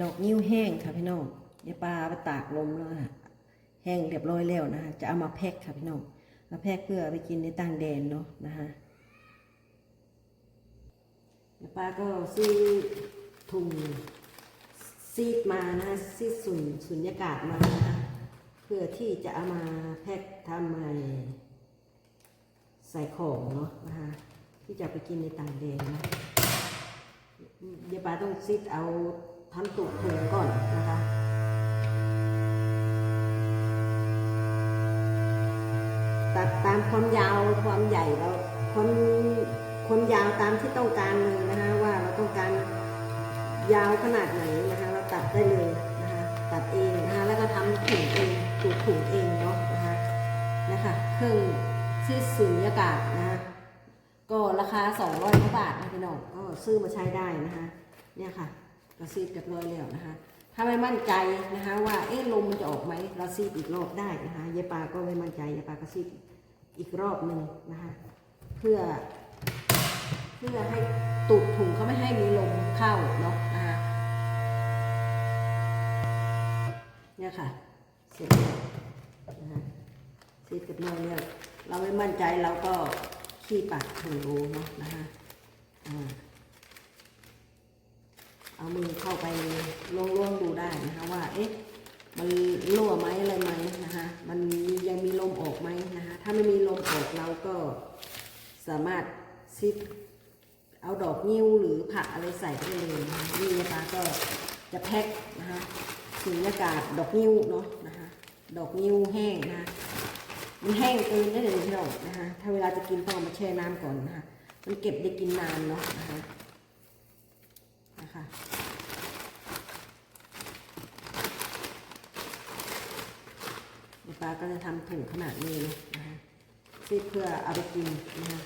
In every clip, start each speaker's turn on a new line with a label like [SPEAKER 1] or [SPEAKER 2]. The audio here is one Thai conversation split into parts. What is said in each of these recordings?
[SPEAKER 1] ดอกนิ้วแห้งค่ะพี่น้องเดี๋ยวปลาไปตากลมแล้วค่ะแห้งเรียบร้อยแล้วนะคะจะเอามาแพ็คค่ะพี่น้องมาแพ็คเพื่อไปกินในต่างแดนเนาะนะคะเดี๋ยวปลาก็ซื้อถุงซีดมานะคะซีดสุญสุญญากาศมานะคะเพื่อที่จะเอามาแพ็คทำมาใส่ของเนาะนะคะที่จะไปกินในต่างแดนนะเดี๋ยวป้าต้องซิดเอา ทำตุกถุงก่อนนะคะตัดตามความยาวความใหญ่เราความความยาวตามที่ต้องการเลยนะคะว่าเราต้องการยาวขนาดไหนนะคะ เราตัดได้เลยนะคะ ตัดเองนะคะแล้วก็ทำถุงเองตุกถุงเองเนาะนะคะนะคะเครื่องซีดสุญญากาศนะคะก็ราคา 200กว่าบาทนะพี่น้องก็ซื้อมาใช้ได้นะคะเนี่ยค่ะ เราซีดเรียบร้อยแล้วนะคะ ถ้าไม่มั่นใจนะคะว่าเอ๊ะลมมันจะออกไหมเราซีดอีกรอบได้นะคะยายปาก็ไม่มั่นใจยายปาก็ซีดอีกรอบหนึ่งนะคะเพื่อ เพื่อให้ตุกถุงเขาไม่ให้มีลมเข้าเนาะนะคะเนี่ยค่ะเสร็จแล้วนะคะซีดเรียบร้อยแล้วเราไม่มั่นใจเราก็ขี้ปากถึงรูเนาะนะคะอ่าเอามือเข้าไปล่วงๆดูได้นะคะ ว่า เอ๊ะ มันรั่วไหมอะไรไหมนะคะ มันมี ยังมีลมออกไหมนะคะ ถ้าไม่มีลมออกเราก็สามารถซิดเอาดอกนิ้วหรือผักอะไรใส่ได้เลยนะคะนี่นะคะก็จะแพ็คนะคะสุญญากาศดอกนิ้วเนาะนะคะ ดอกนิ้วแห้งนะคะมันแห้งเกินได้เลยพี่น้องนะคะ ถ้าเวลาจะกินต้องเอามาแช่น้ำก่อนนะคะ มันเก็บได้กินนานเนาะนะคะนะคะเดี๋ยว ปลาก็จะทำถุงขนาดนี้นะคะซีดเพื่อเอาไปกินนะคะ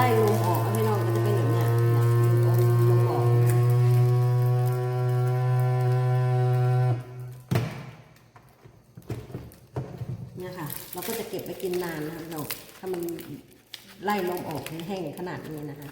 [SPEAKER 1] ไล่ลมออกให้น้องมันจะเป็นแบบเนี้ยเนี่ยลมลมออกเนี่ยค่ะ เราก็จะเก็บไว้กินนานนะคะเราถ้ามันไล่ลมออกให้แห้งขนาดนี้นะคะ